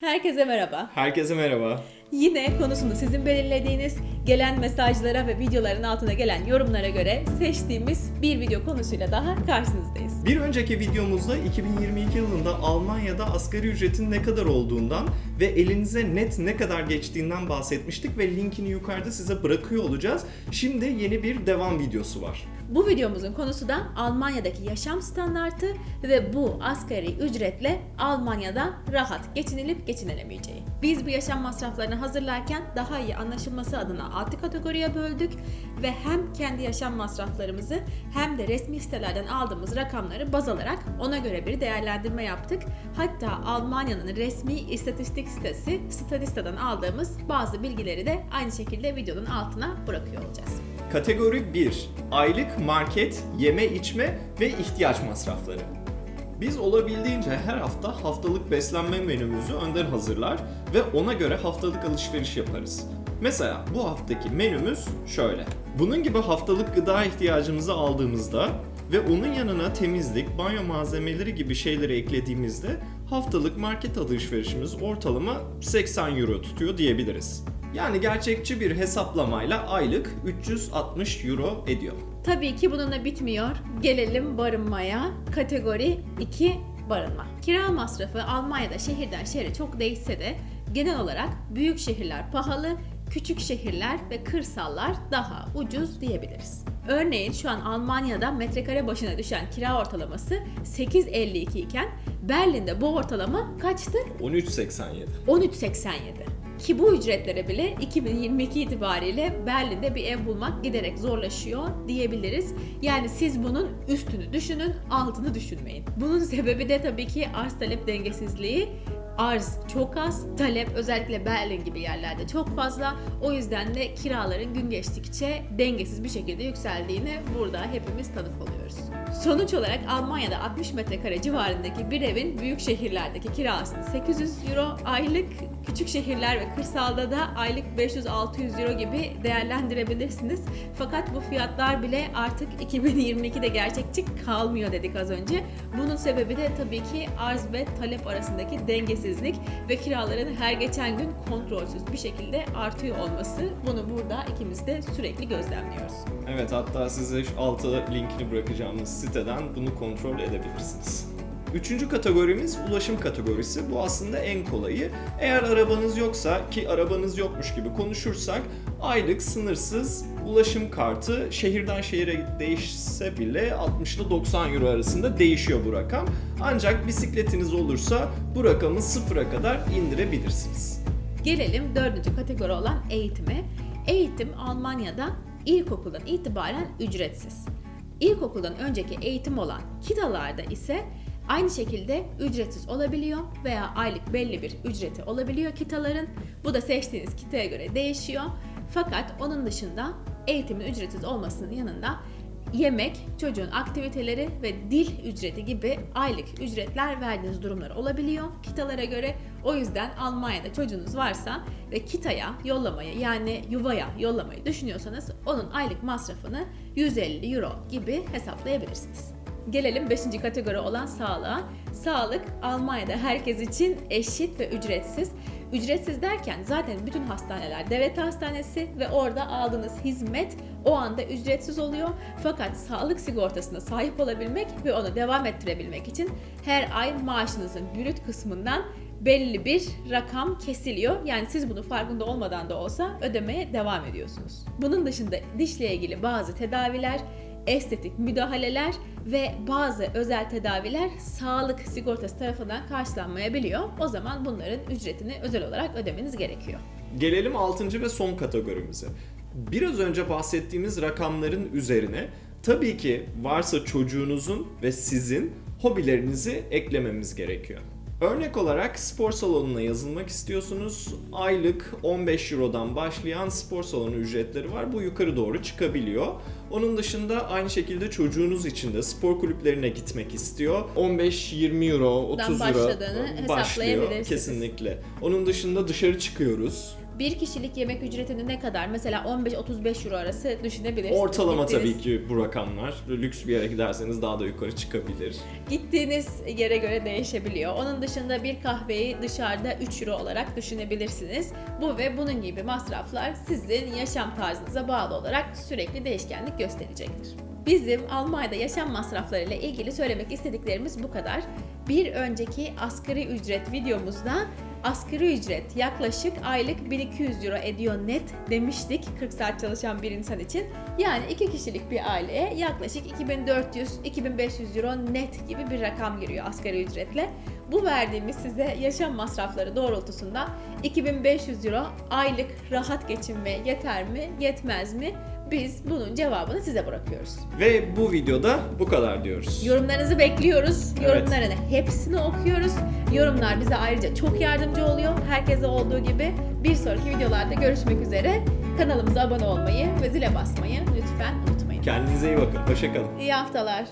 Herkese merhaba. Herkese merhaba. Yine konusunu sizin belirlediğiniz gelen mesajlara ve videoların altına gelen yorumlara göre seçtiğimiz bir video konusuyla daha karşınızdayız. Bir önceki videomuzda 2022 yılında Almanya'da asgari ücretin ne kadar olduğundan ve elinize net ne kadar geçtiğinden bahsetmiştik ve linkini yukarıda size bırakıyor olacağız. Şimdi yeni bir devam videosu var. Bu videomuzun konusu da Almanya'daki yaşam standartı ve bu asgari ücretle Almanya'da rahat geçinilip geçinilemeyeceği. Biz bu yaşam masraflarını hazırlarken daha iyi anlaşılması adına 6 kategoriye böldük ve hem kendi yaşam masraflarımızı hem de resmi sitelerden aldığımız rakamları baz alarak ona göre bir değerlendirme yaptık. Hatta Almanya'nın resmi istatistik sitesi Statista'dan aldığımız bazı bilgileri de aynı şekilde videonun altına bırakıyor olacağız. Kategori 1. Aylık market, yeme içme ve ihtiyaç masrafları. Biz olabildiğince her hafta haftalık beslenme menümüzü önden hazırlar ve ona göre haftalık alışveriş yaparız. Mesela bu haftaki menümüz şöyle. Bunun gibi haftalık gıda ihtiyacımızı aldığımızda ve onun yanına temizlik, banyo malzemeleri gibi şeyleri eklediğimizde haftalık market alışverişimiz ortalama 80 euro tutuyor diyebiliriz. Yani gerçekçi bir hesaplamayla aylık 360 euro ediyor. Tabii ki bununla bitmiyor. Gelelim barınmaya. Kategori 2 barınma. Kira masrafı Almanya'da şehirden şehre çok değişse de genel olarak büyük şehirler pahalı, küçük şehirler ve kırsallar daha ucuz diyebiliriz. Örneğin şu an Almanya'da metrekare başına düşen kira ortalaması 8.52 iken Berlin'de bu ortalama kaçtı? 13.87. 13.87. Ki bu ücretlere bile 2022 itibariyle Berlin'de bir ev bulmak giderek zorlaşıyor diyebiliriz. Yani siz bunun üstünü düşünün, altını düşünmeyin. Bunun sebebi de tabii ki arz talep dengesizliği. Arz çok az, talep özellikle Berlin gibi yerlerde çok fazla. O yüzden de kiraların gün geçtikçe dengesiz bir şekilde yükseldiğini burada hepimiz tanık oluyoruz. Sonuç olarak Almanya'da 60 metrekare civarındaki bir evin büyük şehirlerdeki kirasını 800 euro aylık, küçük şehirler ve kırsalda da aylık 500-600 euro gibi değerlendirebilirsiniz. Fakat bu fiyatlar bile artık 2022'de gerçekçi kalmıyor dedik az önce. Bunun sebebi de tabii ki arz ve talep arasındaki dengesizlik ve kiraların her geçen gün kontrolsüz bir şekilde artıyor olması. Bunu burada ikimiz de sürekli gözlemliyoruz. Evet hatta size şu alta linkini bırakacağımız siteden bunu kontrol edebilirsiniz. Üçüncü kategorimiz ulaşım kategorisi. Bu aslında en kolayı. Eğer arabanız yoksa ki arabanız yokmuş gibi konuşursak aylık sınırsız ulaşım kartı şehirden şehire değişse bile 60 ile 90 euro arasında değişiyor bu rakam. Ancak bisikletiniz olursa bu rakamı sıfıra kadar indirebilirsiniz. Gelelim dördüncü kategori olan eğitime. Eğitim Almanya'da ilkokuldan itibaren ücretsiz. İlkokuldan önceki eğitim olan kitalarda ise aynı şekilde ücretsiz olabiliyor veya aylık belli bir ücreti olabiliyor kitaların. Bu da seçtiğiniz kitaya göre değişiyor. Fakat onun dışında eğitimin ücretsiz olmasının yanında yemek, çocuğun aktiviteleri ve dil ücreti gibi aylık ücretler verdiğiniz durumlar olabiliyor kitalara göre. O yüzden Almanya'da çocuğunuz varsa ve kitaya yollamayı yani yuvaya yollamayı düşünüyorsanız onun aylık masrafını 150 euro gibi hesaplayabilirsiniz. Gelelim 5. kategori olan sağlığa. Sağlık Almanya'da herkes için eşit ve ücretsiz. Ücretsiz derken zaten bütün hastaneler devlet hastanesi ve orada aldığınız hizmet o anda ücretsiz oluyor. Fakat sağlık sigortasına sahip olabilmek ve onu devam ettirebilmek için her ay maaşınızın brüt kısmından belli bir rakam kesiliyor. Yani siz bunu farkında olmadan da olsa ödemeye devam ediyorsunuz. Bunun dışında dişle ilgili bazı tedaviler, estetik müdahaleler ve bazı özel tedaviler sağlık sigortası tarafından karşılanmayabiliyor. O zaman bunların ücretini özel olarak ödemeniz gerekiyor. Gelelim 6. ve son kategorimize. Biraz önce bahsettiğimiz rakamların üzerine tabii ki varsa çocuğunuzun ve sizin hobilerinizi eklememiz gerekiyor. Örnek olarak spor salonuna yazılmak istiyorsunuz. Aylık 15 Euro'dan başlayan spor salonu ücretleri var. Bu yukarı doğru çıkabiliyor. Onun dışında aynı şekilde çocuğunuz için de spor kulüplerine gitmek istiyor. 15-20 Euro, 30 Euro başlıyor kesinlikle. Onun dışında dışarı çıkıyoruz. Bir kişilik yemek ücretini ne kadar? Mesela 15-35 euro arası düşünebilirsiniz. Ortalama Gittiğiniz- tabii ki bu rakamlar. Lüks bir yere giderseniz daha da yukarı çıkabilir. Gittiğiniz yere göre değişebiliyor. Onun dışında bir kahveyi dışarıda 3 euro olarak düşünebilirsiniz. Bu ve bunun gibi masraflar sizin yaşam tarzınıza bağlı olarak sürekli değişkenlik gösterecektir. Bizim Almanya'da yaşam masraflarıyla ilgili söylemek istediklerimiz bu kadar. Bir önceki asgari ücret videomuzda asgari ücret yaklaşık aylık 1200 euro ediyor net demiştik 40 saat çalışan bir insan için. Yani iki kişilik bir aileye yaklaşık 2400-2500 euro net gibi bir rakam giriyor asgari ücretle. Bu verdiğimiz size yaşam masrafları doğrultusunda 2500 euro aylık rahat geçinmeye yeter mi, yetmez mi? Biz bunun cevabını size bırakıyoruz. Ve bu videoda bu kadar diyoruz. Yorumlarınızı bekliyoruz. Yorumlarını hepsini okuyoruz. Yorumlar bize ayrıca çok yardımcı oluyor. Herkese olduğu gibi bir sonraki videolarda görüşmek üzere. Kanalımıza abone olmayı ve zile basmayı lütfen unutmayın. Kendinize iyi bakın. Hoşçakalın. İyi haftalar.